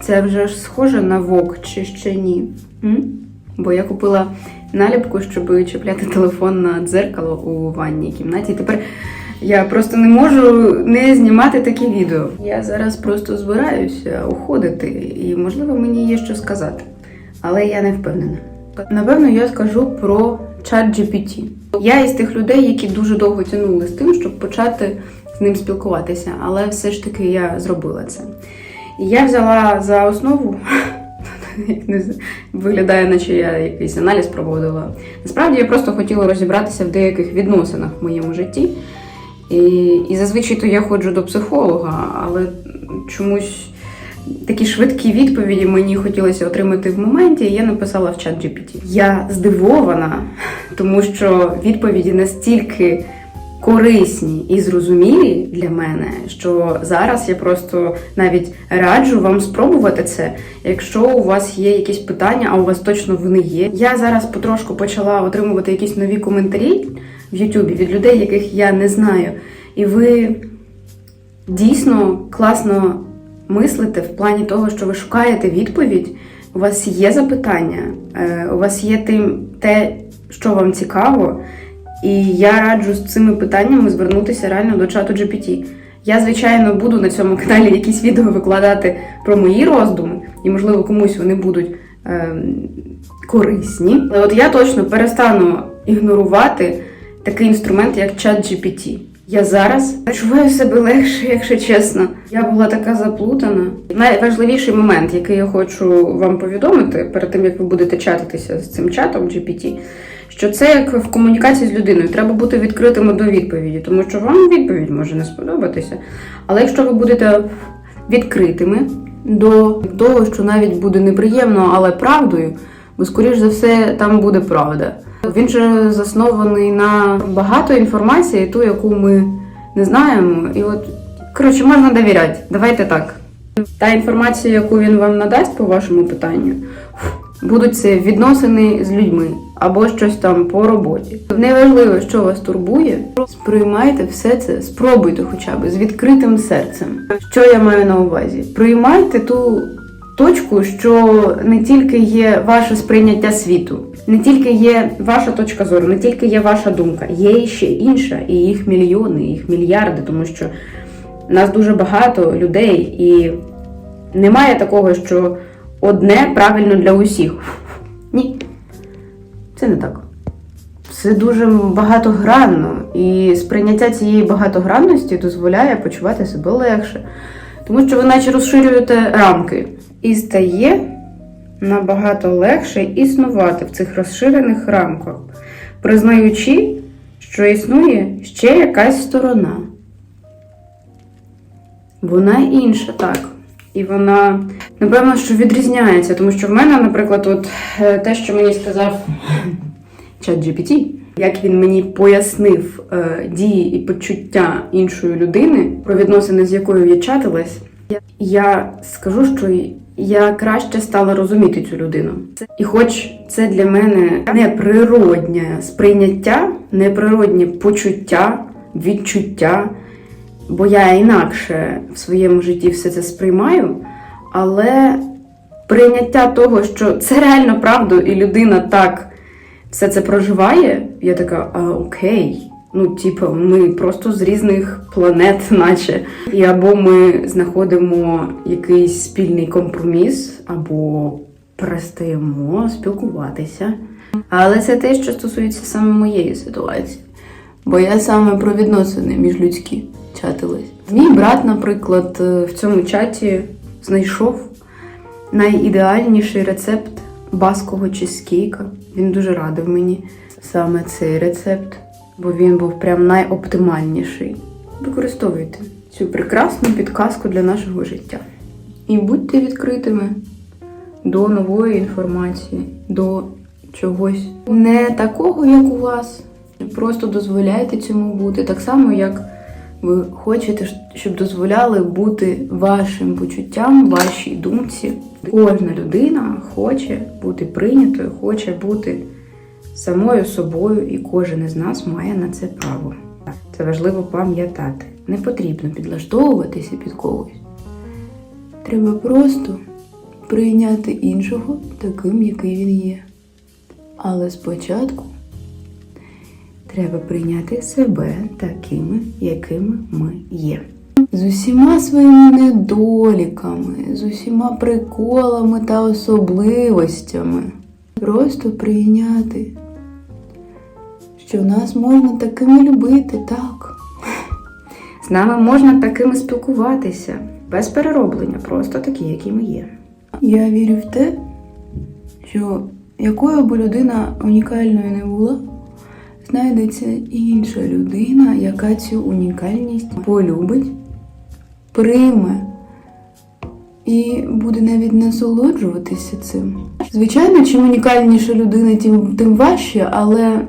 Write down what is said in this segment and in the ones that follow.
Це вже ж схоже на вок чи ще ні? М? Бо я купила наліпку, щоб чіпляти телефон на дзеркало у ванній кімнаті. Тепер я просто не можу не знімати такі відео. Я зараз просто збираюся уходити, і можливо мені є що сказати. Але я не впевнена. Напевно, я скажу про чат GPT. Я із тих людей, які дуже довго тягнули з тим, щоб почати з ним спілкуватися, але все ж таки я зробила це. Я взяла за основу, виглядає, наче я якийсь аналіз проводила. Насправді я просто хотіла розібратися в деяких відносинах в моєму житті. І, і зазвичай то я ходжу до психолога, але чомусь такі швидкі відповіді мені хотілося отримати в моменті, і я написала в чат GPT. Я здивована, тому що відповіді настільки корисні і зрозумілі для мене, що зараз я просто навіть раджу вам спробувати це. Якщо у вас є якісь питання, а у вас точно вони є. Я зараз потрошку почала отримувати якісь нові коментарі в Ютубі від людей, яких я не знаю. І ви дійсно класно мислите в плані того, що ви шукаєте відповідь. У вас є запитання, е, у вас є тим, те, що вам цікаво, і я раджу з цими питаннями звернутися реально до чату GPT. Я, звичайно, буду на цьому каналі якісь відео викладати про мої роздуми, і, можливо, комусь вони будуть е, корисні. Але от я точно перестану ігнорувати такий інструмент, як чат GPT. Я зараз відчуваю себе легше, якщо чесно. Я була така заплутана. Найважливіший момент, який я хочу вам повідомити перед тим, як ви будете чатитися з цим чатом GPT, що це як в комунікації з людиною. Треба бути відкритими до відповіді, тому що вам відповідь може не сподобатися. Але якщо ви будете відкритими до того, що навіть буде неприємно, але правдою, бо скоріш за все там буде правда. Він же заснований на багато інформації, ту, яку ми не знаємо. І от, коротше, можна довіряти. Давайте так. Та інформація, яку він вам надасть по вашому питанню, будуть це відносини з людьми або щось там по роботі. Неважливо, що вас турбує, сприймайте все це, спробуйте хоча б з відкритим серцем. Що я маю на увазі? Приймайте ту точку, що не тільки є ваше сприйняття світу, не тільки є ваша точка зору, не тільки є ваша думка, є ще інша, і їх мільйони, їх мільярди, тому що нас дуже багато людей, і немає такого, що одне правильно для усіх. Ні, це не так. Все дуже багатогранно, і сприйняття цієї багатогранності дозволяє почувати себе легше, тому що ви наче розширюєте рамки і стає набагато легше існувати в цих розширених рамках, признаючи, що існує ще якась сторона. Вона інша, так. І вона, напевно, що відрізняється, тому що в мене, наприклад, от е, те, що мені сказав чат GPT, як він мені пояснив е, дії і почуття іншої людини, про відносини, з якою я чатилась, я скажу, що я краще стала розуміти цю людину. І хоч це для мене неприроднє сприйняття, неприроднє почуття, відчуття, бо я інакше в своєму житті все це сприймаю, але прийняття того, що це реально правда, і людина так все це проживає, я така, а окей. Ну, типу, ми просто з різних планет, наче. І або ми знаходимо якийсь спільний компроміс, або перестаємо спілкуватися. Але це те, що стосується саме моєї ситуації. Бо я саме про відносини міжлюдські чатилась. Мій брат, наприклад, в цьому чаті знайшов найідеальніший рецепт баского чизкейка. Він дуже радив мені саме цей рецепт бо він був прям найоптимальніший. Використовуйте цю прекрасну підказку для нашого життя. І будьте відкритими до нової інформації, до чогось не такого, як у вас. Просто дозволяйте цьому бути. Так само, як ви хочете, щоб дозволяли бути вашим почуттям, вашій думці. Кожна людина хоче бути прийнятою, хоче бути самою собою, і кожен із нас має на це право. Це важливо пам'ятати. Не потрібно підлаштовуватися під когось. Треба просто прийняти іншого таким, який він є. Але спочатку треба прийняти себе такими, якими ми є. З усіма своїми недоліками, з усіма приколами та особливостями. Просто прийняти, що нас можна такими любити, так. З нами можна такими спілкуватися, без перероблення, просто такі, які ми є. Я вірю в те, що якою б людина унікальною не була, знайдеться інша людина, яка цю унікальність полюбить, прийме і буде навіть насолоджуватися цим. Звичайно, чим унікальніша людина, тим, тим важче, але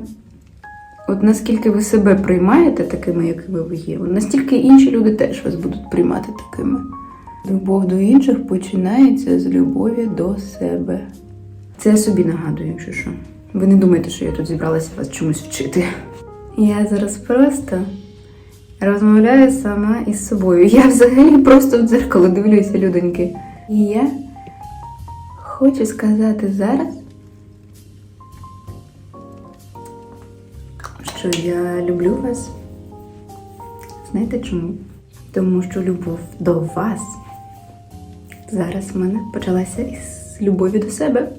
от наскільки ви себе приймаєте такими, якими ви є, настільки інші люди теж вас будуть приймати такими. Любов до інших починається з любові до себе. Це я собі нагадую, якщо що. Ви не думайте, що я тут зібралася вас чомусь вчити. Я зараз просто розмовляю сама із собою. Я взагалі просто в дзеркало дивлюся, людоньки. І я хочу сказати зараз, що я люблю вас. Знаєте чому? Тому що любов до вас зараз в мене почалася із любові до себе.